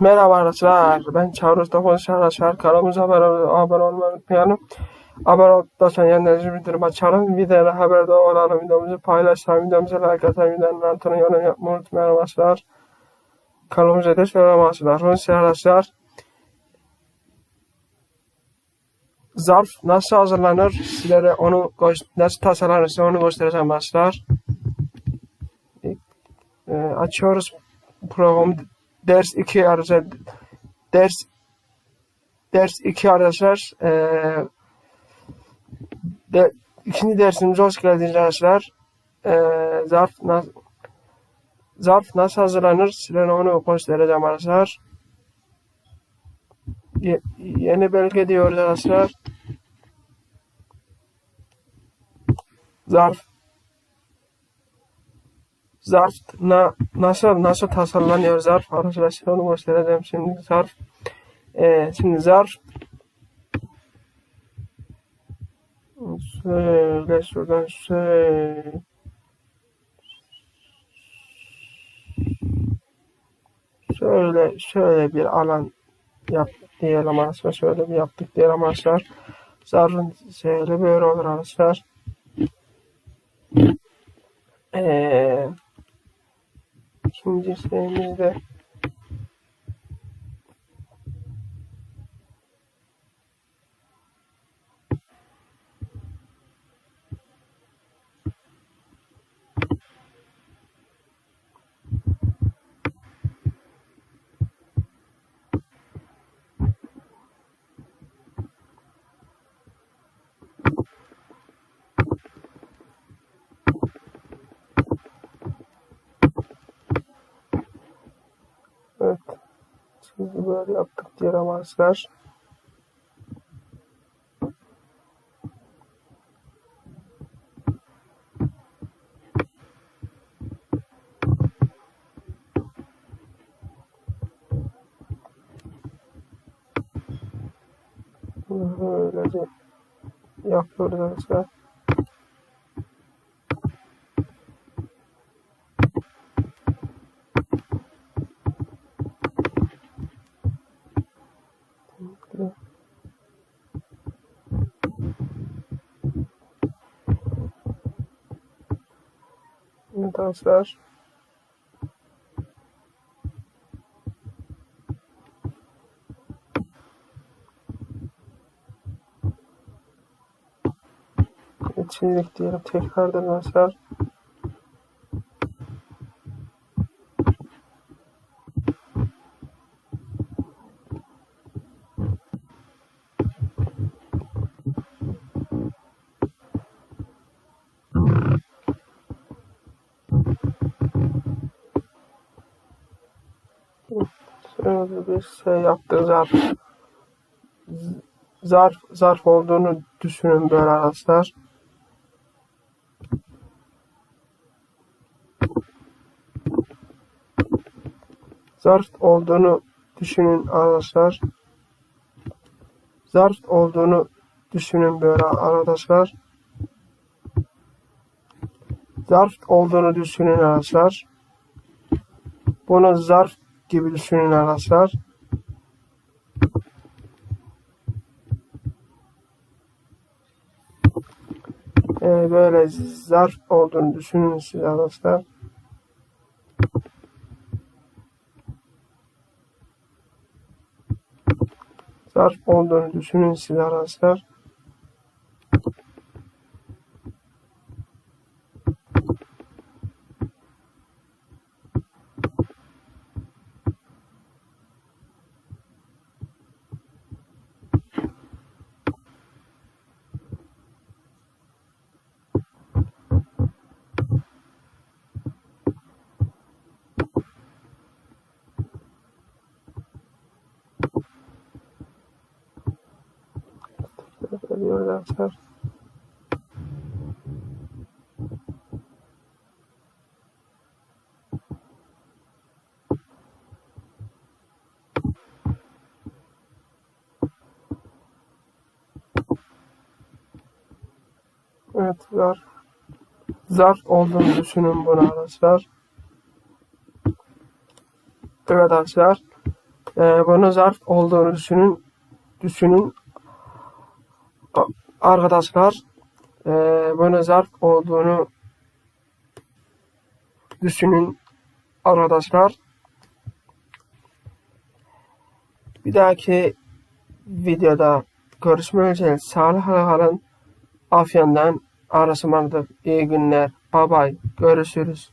Merhaba arkadaşlar. Ben Çağrı Usta konuşan arkadaşlar. Kanalımıza abone, abone olmayı unutmayalım. Abone olduktan yanlarınızı bildirim açalım. Videoda haberde olalım. Videomuzu paylaşalım. Videomuza like atalım. Videonun altına yorum yapmayı unutmayalım arkadaşlar. Kanalımıza da selam arkadaşlar. Konuşan arkadaşlar. Zarf nasıl hazırlanır? Sizlere onu nasıl tasarlanır onu göstereceğim arkadaşlar. Ee, açıyoruz programı ders 2 arkadaşlar ders ders 2 arkadaşlar ee, de, ikinci dersimize hoş geldiniz arkadaşlar. Ee, zarf na, zarf nasıl hazırlanır? Size onu göstereceğim arkadaşlar. Ye, yeni belge diyoruz arkadaşlar. Zarf zarf na, nasıl nasıl tasarlanıyor zarf. Arkadaşlar onu göstereceğim şimdi zarf. Ee, şimdi zarf. Şöyle şuradan şöyle. Şöyle şöyle bir alan yaptık diyelim arkadaşlar. Şöyle bir yaptık diyelim arkadaşlar. Zarfın şöyle böyle olur arkadaşlar. Ee, ikinci evet şimdi böyle yaptık diyelim arkadaşlar böylece yapıyoruz arkadaşlar Arkadaşlar. Çizdik diyelim tekrardan arkadaşlar. Şöyle bir şey yaptık zarf. Zarf, zarf olduğunu düşünün böyle arkadaşlar. Zarf olduğunu düşünün arkadaşlar. Zarf olduğunu düşünün böyle arkadaşlar. Zarf olduğunu düşünün arkadaşlar. Bunu zarf gibi düşünün arkadaşlar. Ee, böyle zarf olduğunu düşünün siz arkadaşlar. Zarf olduğunu düşünün siz arkadaşlar. Diyoruz arkadaşlar. Evet zarf. Zarf olduğunu düşünün bunu arkadaşlar. Evet arkadaşlar. Ee, bunun zarf olduğunu düşünün. Düşünün. Arkadaşlar. Bunun zarf olduğunu düşünün. Arkadaşlar. Bir dahaki videoda görüşmek üzere. Sağlıkla kalın. Afyon'dan arasamadık. İyi günler. Bye bye. Görüşürüz.